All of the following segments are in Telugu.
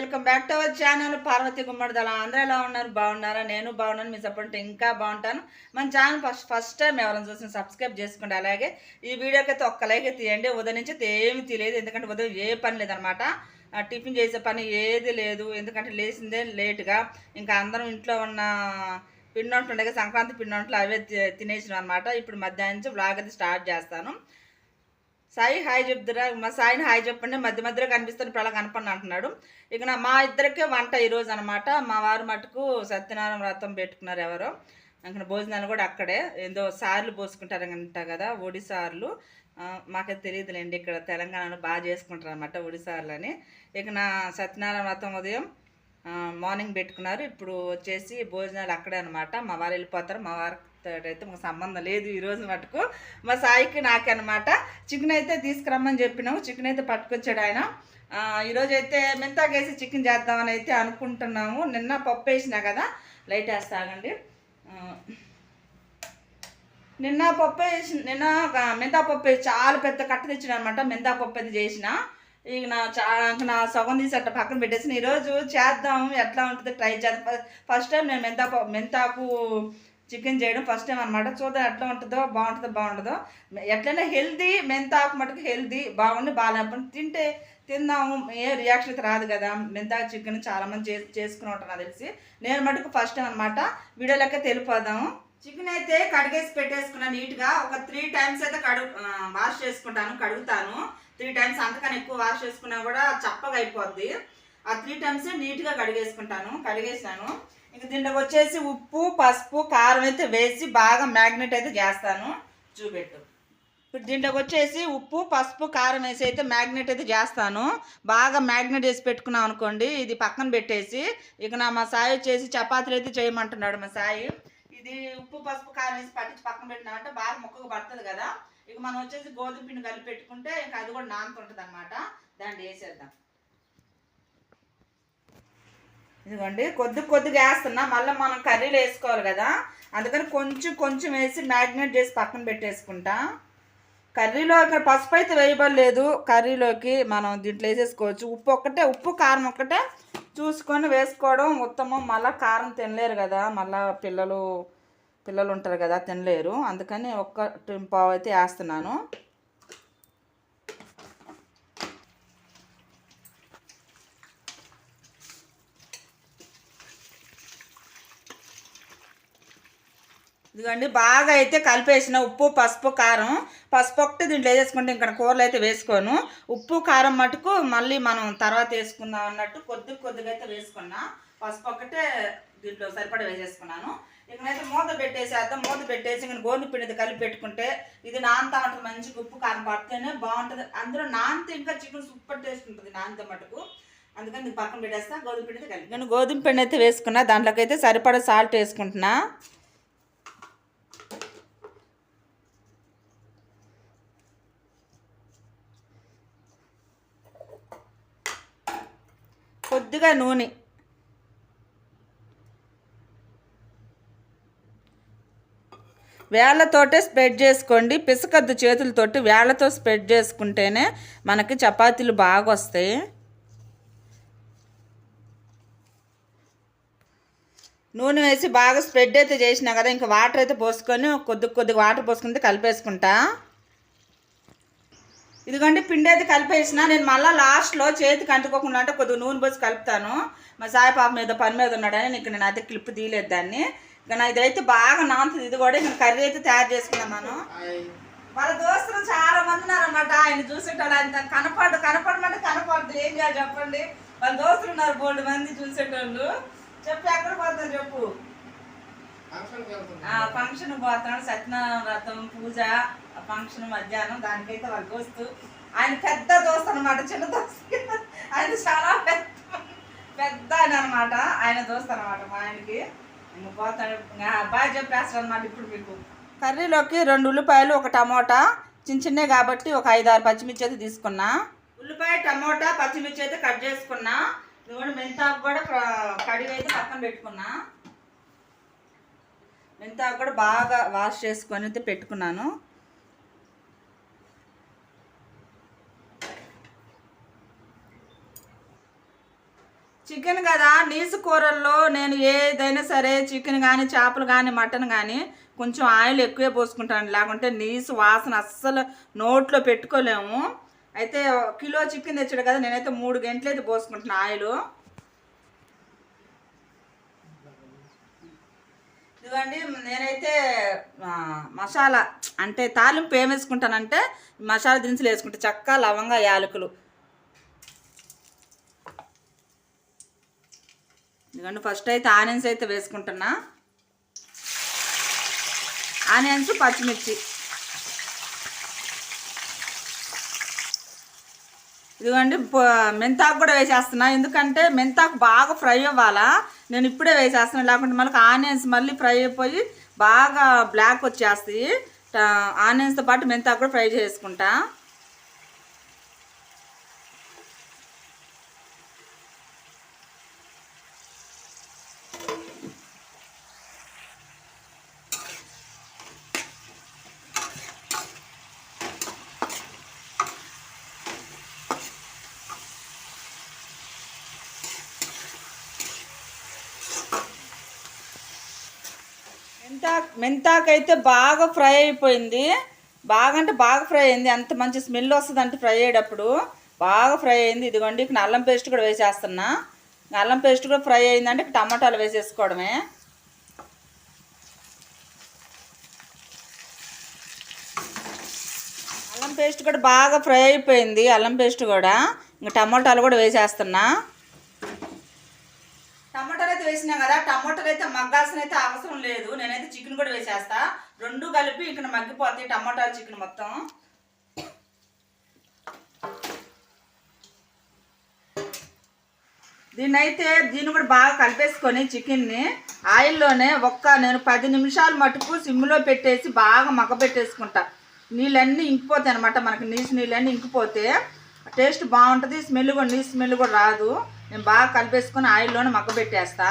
Welcome back to our channel. Parvati Gummadidala అందరూ ఎలా ఉన్నారు? బాగున్నారా? నేను బాగున్నాను. మీ సపోర్ట్ ఇంకా బాగుంటాను. మన ఛానల్ ఫస్ట్ ఫస్ట్ టైం ఎవరైనా చూసిన సబ్స్క్రైబ్ చేసుకోండి. అలాగే ఈ వీడియోకి అయితే ఒక్క లైక్ తీయండి. ఉదయం నుంచి ఏమి తెలియదు ఎందుకంటే ఉదయం ఏ పని లేదనమాట టిఫిన్ చేసే పని ఏది లేదు. ఎందుకంటే లేచిందే లేటుగా. ఇంకా అందరం ఇంట్లో ఉన్న పిండి వంటలు సంక్రాంతి పిండి వంటలు అవే తినేసినాం అనమాట ఇప్పుడు మధ్యాహ్నం నుంచి బ్లాగ్ అయితే స్టార్ట్ చేస్తాను. సాయి హాయ్ చెప్తురా. మా సాయిని హాయ్ చెప్పండి. మధ్య మధ్యలో కనిపిస్తుంది. ఇప్పుడు అలా కనపడి అంటున్నాడు. ఇక నా మా ఇద్దరికే వంట ఈరోజు అనమాట మా వారు మటుకు సత్యనారాయణ వ్రతం పెట్టుకున్నారు ఎవరో. ఇంకా భోజనాలు కూడా అక్కడే. ఏదో సార్లు పోసుకుంటారంట కదా ఒడి సార్లు. మాకైతే తెలియదులేండి. ఇక్కడ తెలంగాణలో బాగా చేసుకుంటారు అనమాట ఒడి సార్లు అని. ఇక నా సత్యనారాయణ వ్రతం ఉదయం మార్నింగ్ పెట్టుకున్నారు. ఇప్పుడు వచ్చేసి భోజనాలు అక్కడే అనమాట మా వారు వెళ్ళిపోతారు. మా వారు అయితే మాకు సంబంధం లేదు ఈరోజు మటుకు. మా సాయికి నాకే అనమాట చికెన్ అయితే తీసుకురమ్మని చెప్పినాము చికెన్ అయితే పట్టుకొచ్చాడు ఆయన. ఈరోజు అయితే మెంతాకేసి చికెన్ చేద్దామని అయితే అనుకుంటున్నాము. నిన్న పప్పు వేసినా కదా లైట్ వేస్తాగండి నిన్న పప్పు వేసి నిన్న మెంతా పప్పు చాలా పెద్ద కట్ట తెచ్చిన అనమాట మెంతా పప్పు అయితే చేసిన. ఇక నా చా నా సగం తీసి అట్లా పక్కన పెట్టేసిన. ఈరోజు చేద్దాం ఎట్లా ఉంటుంది ట్రై చేద్దాం. ఫస్ట్ టైం నేను మెంతా మెంతాకు చికెన్ చేయడం ఫస్ట్ టైం అనమాట చూద్దాం ఎట్లా ఉంటుందో బాగుంటుందో బాగుంటుందో ఎట్లయినా హెల్దీ మెంతాకు మటుకు హెల్దీ బాగుండి బాగాలేకపోతే తింటే తిందాము. ఏ రియాక్షన్ అయితే రాదు కదా. మెంతాకు చికెన్ చాలా మంది చేసి చేసుకుని ఉంటారు నాకు తెలిసి. నేను మటుకు ఫస్ట్ టైం అనమాట వీడియోలకే తెలిపోదాము. చికెన్ అయితే కడిగేసి పెట్టేసుకున్నాను నీట్గా ఒక త్రీ టైమ్స్ అయితే కడుగు వాష్ చేసుకుంటాను కడుగుతాను. త్రీ టైమ్స్ అంతకన్నా ఎక్కువ వాష్ చేసుకున్నా కూడా చప్పగా అయిపోద్ది. ఆ త్రీ టైమ్స్ నీట్గా కడిగేసుకుంటాను కడిగేసాను. ఇంక దీంట్లోకి వచ్చేసి ఉప్పు పసుపు కారం అయితే వేసి బాగా మ్యాగ్నెట్ అయితే చేస్తాను. చూపెట్టు. ఇప్పుడు దీంట్లోకి వచ్చేసి ఉప్పు పసుపు కారం వేసి అయితే మ్యాగ్నెట్ అయితే చేస్తాను. బాగా మ్యాగ్నెట్ చేసి పెట్టుకున్నాం అనుకోండి ఇది పక్కన పెట్టేసి ఇక నా మా సాయి వచ్చేసి చపాతీలు అయితే చేయమంటున్నాడు మా సాయి. ఇది ఉప్పు పసుపు కారం వేసి పట్టించి పక్కన పెట్టినామంటే బాగా ముక్కకు పడుతుంది కదా. ఇక మనం వచ్చేసి గోధుమ పిండి కలిపి పెట్టుకుంటే ఇంకా అది కూడా నానుతుంటుంది అనమాట దాన్ని వేసేద్దాం. ఇదిగోండి కొద్ది కొద్దిగా వేస్తున్నా. మళ్ళీ మనం కర్రీలో వేసుకోవాలి కదా. అందుకని కొంచెం కొంచెం వేసి మ్యాగ్నేట్ చేసి పక్కన పెట్టేసుకుంటా. కర్రీలో ఇక్కడ పసుపు అయితే వేయబడలేదు. కర్రీలోకి మనం దీంట్లో వేసేసుకోవచ్చు. ఉప్పు ఒక్కటే ఉప్పు కారం ఒక్కటే చూసుకొని వేసుకోవడం ఉత్తమం. మళ్ళీ కారం తినలేరు కదా. మళ్ళీ పిల్లలు పిల్లలు ఉంటారు కదా తినలేరు. అందుకని ఒక్క పావు అయితే వేస్తున్నాను. ఇదిగోండి బాగా అయితే కలిపేసిన ఉప్పు పసుపు కారం. పసుపు ఒకటి దీంట్లో వేసేసుకుంటే ఇంకా కూరలు అయితే వేసుకోను. ఉప్పు కారం మటుకు మళ్ళీ మనం తర్వాత వేసుకుందాం అన్నట్టు కొద్ది కొద్దిగా అయితే వేసుకున్నా. పసుపు ఒక్కటే దీంట్లో సరిపడా వేసేసుకున్నాను. ఇకనైతే మూత పెట్టేసేద్దాం. మూత పెట్టేసి ఇంకా గోధుమ పిండిది కలిపి పెట్టుకుంటే ఇది నాంతా ఉంటుంది మంచిగా ఉప్పు కారం పడితేనే బాగుంటుంది. అందులో నాంతే ఇంకా చికెన్ సూపర్ టేస్ట్ ఉంటుంది నాంతే మటుకు. అందుకని నేను పక్కన పెట్టేస్తా. గోధుమ పిండి కలిపి. నేను గోధుమ పిండి అయితే వేసుకున్నా. దాంట్లోకి అయితే సరిపడా సాల్ట్ వేసుకుంటున్నా. కొద్దిగా నూనె. వేళ్ళతోటే స్ప్రెడ్ చేసుకోండి. పిసకద్దు చేతులతోటి వేళ్ళతో స్ప్రెడ్ చేసుకుంటేనే మనకి చపాతీలు బాగా వస్తాయి. నూనె వేసి బాగా స్ప్రెడ్ అయితే చేసినా కదా ఇంకా వాటర్ అయితే పోసుకొని కొద్ది కొద్దిగా వాటర్ పోసుకుంటే కలిపేసుకుంటా. ఇదిగోండి పిండి అయితే కలిపేసిన. నేను మళ్ళీ లాస్ట్లో చేతికి అంటుకోకుండా అంటే కొద్దిగా నూనె పోసి కలుపుతాను. మా సాయి పాప మీద పని మీద ఉన్నాడని ఇక్కడ నేను అయితే క్లిప్ తీయలేదు దాన్ని. ఇక నా ఇదైతే బాగా నాంతుంది ఇది కూడా ఇంకా కర్రీ అయితే తయారు చేసుకున్నాం మనం వాళ్ళ దోస్తులు చాలా మంది ఉన్నారన్నమాట. ఆయన చూసేటాడు ఆయన కనపడు కనపడమంటే కనపడదు. ఏం చేయాలి చెప్పండి? వాళ్ళ దోస్తులు ఉన్నారు బోల్డ్ మంది చూసేటోళ్ళు. చెప్పి ఎక్కడ పోతారు చెప్పు? ఫంక్షన్ పోతాడు సత్యనారాయణ వ్రతం పూజ ఆ ఫంక్షన్ మధ్యాహ్నం దానికైతే వాళ్ళ దోస్తు. ఆయన పెద్ద దోస్తు అనమాట చిన్న దోస్తు. ఆయన చాలా పెద్ద పెద్ద ఆయన అనమాట ఆయన దోస్తు అనమాట మా ఆయనకి. పోతాడు. బాగా చెప్పేస్తాడు అనమాట ఇప్పుడు మీకు. కర్రీలోకి రెండు ఉల్లిపాయలు ఒక టమోటా. చిన్న చిన్నవి కాబట్టి ఒక ఐదు ఆరు పచ్చిమిర్చి అయితే తీసుకున్నా. ఉల్లిపాయ టమోటా పచ్చిమిర్చి అయితే కట్ చేసుకున్నా. ఇది కూడా మెంతాకు కూడా కడిగి అయితే పక్కన పెట్టుకున్నా. మెంతాకు కూడా బాగా వాష్ చేసుకొని అయితే పెట్టుకున్నాను. చికెన్ కదా నీసు కూరల్లో నేను ఏదైనా సరే చికెన్ కానీ చేపలు కానీ మటన్ కానీ కొంచెం ఆయిల్ ఎక్కువే పోసుకుంటాను. లేకుంటే నీసు వాసన అస్సలు నోట్లో పెట్టుకోలేము. అయితే కిలో చికెన్ తెచ్చాడు కదా నేనైతే మూడు గంటలు అయితే పోసుకుంటున్నాను ఆయిల్. ఇదిగోండి నేనైతే మసాలా అంటే తాలింపు ఏం వేసుకుంటానంటే మసాలా దినుసులు వేసుకుంటా చక్క లవంగా యాలకులు. ఇదిగోండి ఫస్ట్ అయితే ఆనియన్స్ అయితే వేసుకుంటున్నా. ఆనియన్స్ పచ్చిమిర్చి. ఇదిగోండి మెంతాకు కూడా వేసేస్తున్నా ఎందుకంటే మెంతాకు బాగా ఫ్రై అవ్వాలా. నేను ఇప్పుడే వేసేస్తాను లేకుంటే మళ్ళీ ఆనియన్స్ మళ్ళీ ఫ్రై అయిపోయి బాగా బ్లాక్ వచ్చేస్తాయి. ఆనియన్స్తో పాటు మెంతాకు కూడా ఫ్రై చేసుకుంటా. మెంతాకైతే బాగా ఫ్రై అయిపోయింది. బాగా అంటే బాగా ఫ్రై అయింది. అంత మంచి స్మెల్ వస్తుంది అంటే ఫ్రై అయ్యేటప్పుడు. బాగా ఫ్రై అయింది. ఇదిగోండి ఇక్కడ అల్లం పేస్ట్ కూడా వేసేస్తున్నా. అల్లం పేస్ట్ కూడా ఫ్రై అయిందంటే ఇక్కడ టమాటాలు వేసేసుకోవడమే. అల్లం పేస్ట్ కూడా బాగా ఫ్రై అయిపోయింది. అల్లం పేస్ట్ కూడా. ఇంకా టమాటాలు కూడా వేసేస్తున్నా. టమాటాలు అయితే వేసినా కదా టమాటాలు అయితే మగ్గాల్సిన అయితే అవసరం లేదు. నేనైతే చికెన్ కూడా వేసేస్తా. రెండు కలిపి ఇక్కడ మగ్గిపోతాయి టమాటాలు చికెన్ మొత్తం. దీన్నైతే దీన్ని కూడా బాగా కలిపేసుకొని చికెన్ని ఆయిల్లోనే ఒక్క నేను పది నిమిషాలు మటుకు సిమ్లో పెట్టేసి బాగా మగ్గ పెట్టేసుకుంటా నీళ్ళన్నీ ఇంకిపోతాయి అనమాట మనకి. నీసు నీళ్ళన్నీ ఇంకిపోతే టేస్ట్ బాగుంటుంది స్మెల్ కూడా నీసు స్మెల్ కూడా రాదు. నేను బాగా కలిపేసుకొని ఆయిల్లోనే మగ్గబెట్టేస్తా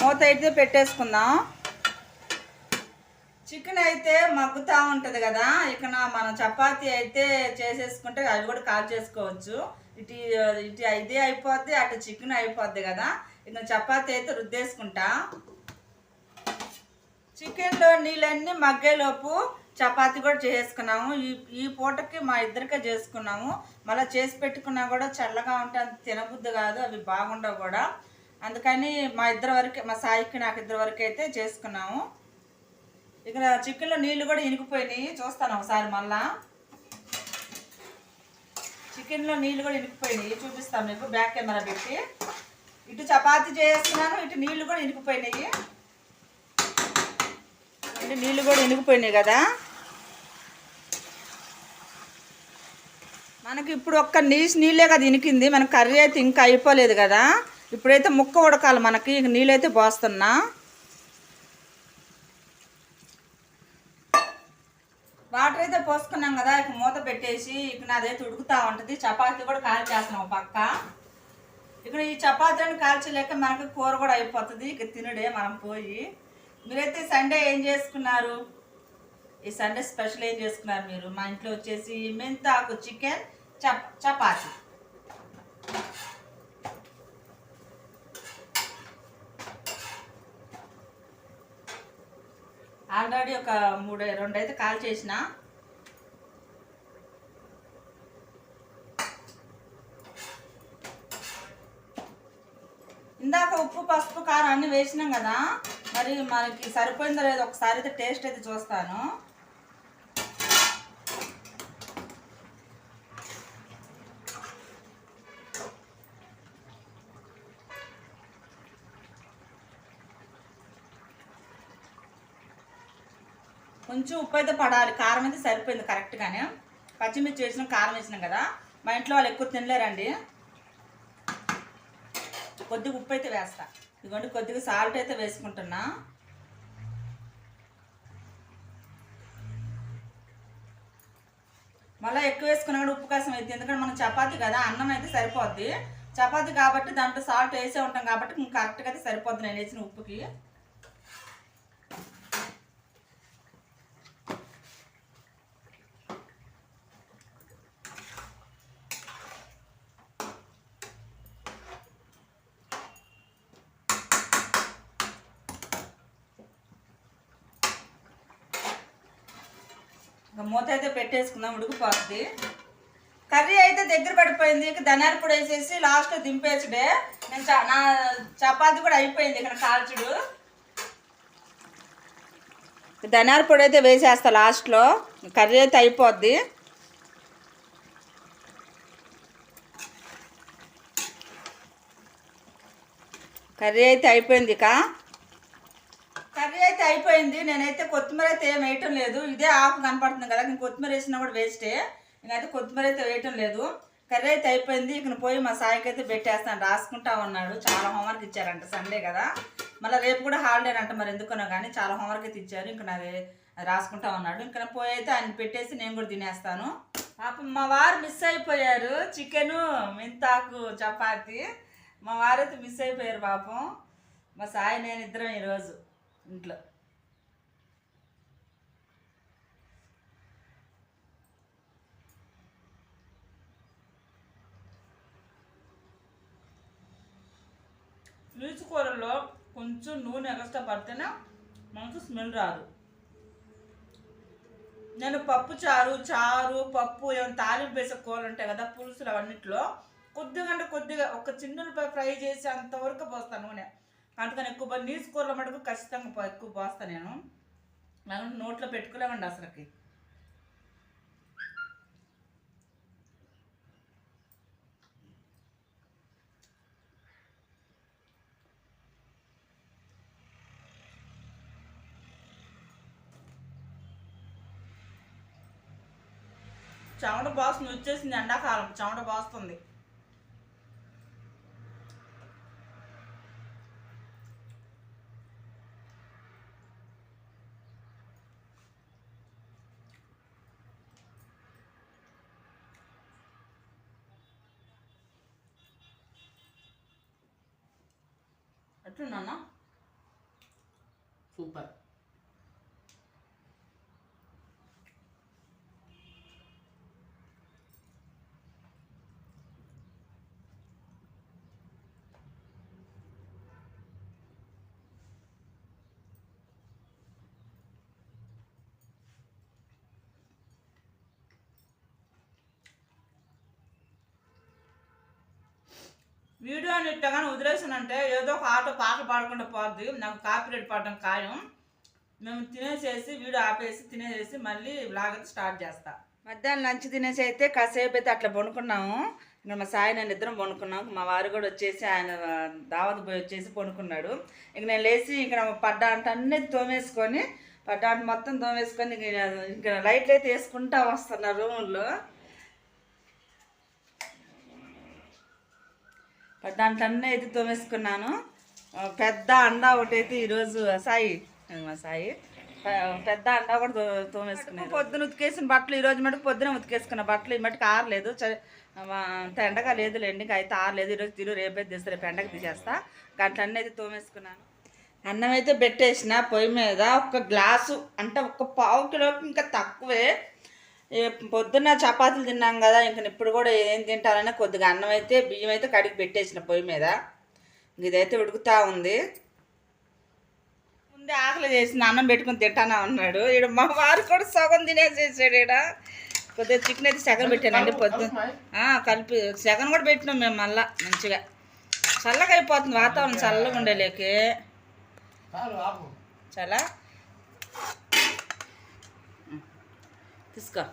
మూత అయితే పెట్టేసుకుందాం? చికెన్ అయితే మగ్గుతూ ఉంటుంది కదా ఇక మనం చపాతీ అయితే చేసేసుకుంటే అవి కూడా కాల్ చేసుకోవచ్చు. ఇటు ఇటు ఇదే అయిపోద్ది అటు చికెన్ అయిపోద్ది కదా ఇక చపాతీ అయితే రుద్దేసుకుంటా. చికెన్లో నీళ్ళన్నీ మగ్గేలోపు చపాతి కూడా చేసుకున్నాము. ఈ ఈ పూటకి మా ఇద్దరికే చేసుకున్నాము. మళ్ళీ చేసి పెట్టుకున్నా కూడా చల్లగా ఉంటే అంత తినబుద్ధి కాదు అవి బాగుండవు కూడా. అందుకని మా ఇద్దరి వరకే మా సాయికి నాకు ఇద్దరి వరకు అయితే చేసుకున్నాము. ఇక్కడ చికెన్లో నీళ్ళు కూడా ఇనికిపోయినాయి. చూస్తాను ఒకసారి మళ్ళా. చికెన్లో నీళ్ళు కూడా ఇనికిపోయినాయి. చూపిస్తాను మీకు బ్యాక్ కెమెరా పెట్టి. ఇటు చపాతి చేస్తున్నాను ఇటు నీళ్ళు కూడా ఇనికిపోయినాయి. అంటే నీళ్ళు కూడా ఇనికిపోయినాయి కదా. మనకి ఇప్పుడు ఒక్క నీసు నీళ్ళే కదా ఇనికింది మనకి కర్రీ అయితే ఇంకా అయిపోలేదు కదా. ఇప్పుడైతే ముక్క ఉడకాలి మనకి. ఇంక నీళ్ళైతే పోస్తున్నా. వాటర్ అయితే పోసుకున్నాం కదా. ఇక మూత పెట్టేసి ఇక నాదైతే ఉడుకుతూ ఉంటుంది. చపాతీ కూడా కాల్ చేస్తున్నాం ఒక పక్క. ఇక్కడ ఈ చపాతీలను కాల్చలేక మనకి కూర కూడా అయిపోతుంది. ఇక తినుడే మనం పోయి. మీరైతే సండే ఏం చేసుకున్నారు? ఈ సండే స్పెషల్ ఏం చేసుకున్నారు మీరు? మా ఇంట్లో వచ్చేసి మెంతాకు చికెన్ చప్ చపాతి. ఆల్రెడీ ఒక మూడు రెండు అయితే కాల్ చేసిన. ఇందాక ఉప్పు పసుపు కారం అన్నీ వేసినాం కదా మరి మనకి సరిపోయిందో లేదో ఒకసారి అయితే టేస్ట్ అయితే చూస్తాను. కొంచెం ఉప్పు అయితే పడాలి. కారం అయితే సరిపోయింది కరెక్ట్గానే పచ్చిమిర్చి వేసినాం కారం వేసినాం కదా. మా ఇంట్లో వాళ్ళు ఎక్కువ తినలేరండి. కొద్దిగా ఉప్పు అయితే వేస్తా. ఇదిగోండి కొద్దిగా సాల్ట్ అయితే వేసుకుంటున్నా. మళ్ళీ ఎక్కువ వేసుకున్నా కూడా ఉప్పు కాసం అయితే ఎందుకంటే మనం చపాతీ కదా అన్నం అయితే సరిపోద్ది. చపాతీ కాబట్టి దాంట్లో సాల్ట్ వేసే ఉంటాం కాబట్టి కరెక్ట్గా అయితే సరిపోద్ది నేను వేసిన ఉప్పుకి. ఇంకా మూత అయితే పెట్టేసుకుందాం ఉడికిపోద్ది. కర్రీ అయితే దగ్గర పడిపోయింది ఇక ధనియాల పొడి వేసేసి లాస్ట్లో దింపేసుడే నేను నా చపాతి కూడా అయిపోయింది ఇక్కడ కాల్చుడు. ధనియాల పొడి అయితే వేసేస్తా లాస్ట్లో కర్రీ అయితే అయిపోద్ది. కర్రీ అయితే అయిపోయింది ఇక. కర్రీ అయితే అయిపోయింది. నేనైతే కొత్తిమీర అయితే ఏం వేయటం లేదు. ఇదే ఆకు కనపడుతుంది కదా ఇంక కొత్తిమీర వేసినా కూడా వేస్టే నేనైతే కొత్తిమీర అయితే వేయటం లేదు. కర్రీ అయితే అయిపోయింది. ఇక పోయి మా సాయికి అయితే పెట్టేస్తాను. రాసుకుంటా ఉన్నాడు. చాలా హోంవర్క్ ఇచ్చారంట. సండే కదా. మళ్ళీ రేపు కూడా హాలిడే అంట మరి ఎందుకనో కానీ చాలా హోంవర్క్ అయితే ఇచ్చారు. ఇంకా నాది అది రాసుకుంటా ఉన్నాడు. ఇంకా పోయి అయితే ఆయన పెట్టేసి నేను కూడా తినేస్తాను. పాపం మా వారు మిస్ అయిపోయారు. చికెను మెంతాకు చపాతి. మా వారైతే మిస్ అయిపోయారు పాపం. మా సాయి నేను ఇద్దరం ఈరోజు. ఇంట్లో. నీచు కూరల్లో కొంచెం నూనె ఎగస్ట్రా పడితేనే మనకు స్మెల్ రాదు. నేను పప్పు చారు చారు పప్పు ఏమైనా తాలింపు వేసే కూరలు ఉంటాయి కదా పులుసులు అవన్నిట్లో కొద్దిగా అంటే కొద్దిగా ఒక చిన్నులపై ఫ్రై చేసి అంతవరకు పోస్తాను నూనె. అందుకని ఎక్కువ నీసు కూరల మటుకు ఖచ్చితంగా ఎక్కువ పోస్తాను నేను. నాకు నోట్లో పెట్టుకోలేమండి అసలుకి. చెమట బాస్తుంది వచ్చేసింది ఎండాకాలం చెమట బాస్తుంది. ఎట్లున్నా సూపర్ వీడియో వీడియోని ఇట్టగానే వదిలేసానంటే ఏదో ఒక ఆటో పాట పాడకుండా పోద్ది. నాకు కాపీరైట్ పాడడం ఖాయం. మేము తినేసేసి వీడియో ఆపేసి తినేసేసి మళ్ళీ వ్లాగ్ స్టార్ట్ చేస్తా. మధ్యాహ్నం లంచ్ తినేసి అయితే కాసేపు అయితే అట్లా పండుకున్నాము. ఇంకా మా సాయి నేను ఇద్దరం పడుకున్నాం. మా వారు కూడా వచ్చేసి ఆయన దావత్ పోయి వచ్చేసి పండుకున్నాడు. ఇంక నేను లేచి ఇక్కడ పడ్డా అంట అన్నీ తోమేసుకొని పడ్డా అంట మొత్తం తోమేసుకొని ఇంక ఇంకా లైట్లు అయితే వేసుకుంటా వస్తున్నా రూముల్లో. దాంట్లన్నీ అయితే తోమేసుకున్నాను. పెద్ద అండా ఒకటి అయితే ఈరోజు సాయి మా సాయి. పెద్ద అండా కూడా తోమేసుకున్నాను పొద్దున ఉతికేసిన బట్టలు ఈరోజు మటుకు పొద్దున ఉతికేసుకున్న బట్టలు. ఈ మటుకు ఆరలేదు. అంత ఎండగా లేదులేండి ఇంకా అయితే ఆరలేదు. ఈరోజు తిరు రేపైతే తీస్తే రేపు ఎండకు తీసేస్తా. గంటలన్నీ అయితే తోమేసుకున్నాను. అన్నం అయితే పెట్టేసిన పొయ్యి మీద ఒక గ్లాసు అంటే ఒక పావు కిలోకి ఇంకా తక్కువే. పొద్దున్న చపాతీలు తిన్నాం కదా ఇంక ఇప్పుడు కూడా ఏం తింటారని కొద్దిగా అన్నం అయితే బియ్యం అయితే కడిగి పెట్టేసిన పొయ్యి మీద. ఇదైతే ఉడుకుతా ఉంది. ముందే ఆకలి చేసిన అన్నం పెట్టుకుని తింటానా ఉన్నాడు ఈడ మా వారు కూడా సగం తినేసేసాడు ఈడ. కొద్దిగా చికెన్ అయితే సగం పెట్టానండి పొద్దున్న ఆ, కలిపి సగం కూడా పెట్టినాం మేము మళ్ళా మంచిగా. చల్లగా అయిపోతుంది వాతావరణం చల్లగా ఉండేలేకే. చాలా? తీసుకో.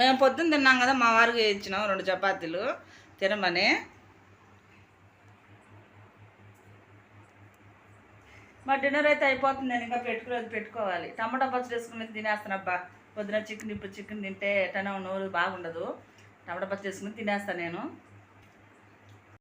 మేము పొద్దున్న తిన్నాం కదా మా వారికి ఇచ్చినాం రెండు చపాతీలు. తినమని. మా డిన్నర్ అయితే అయిపోతుంది నేను ఇంకా పెట్టుకోలేదు పెట్టుకోవాలి. టమాటా పచ్చడి వేసుకుని తినేస్తానబ్బా పొద్దున చికెన్ ఇప్పుడు చికెన్ తింటే ఎట్టనో నోరు బాగుండదు. టమాటా పచ్చడి వేసుకుని తినేస్తాను నేను.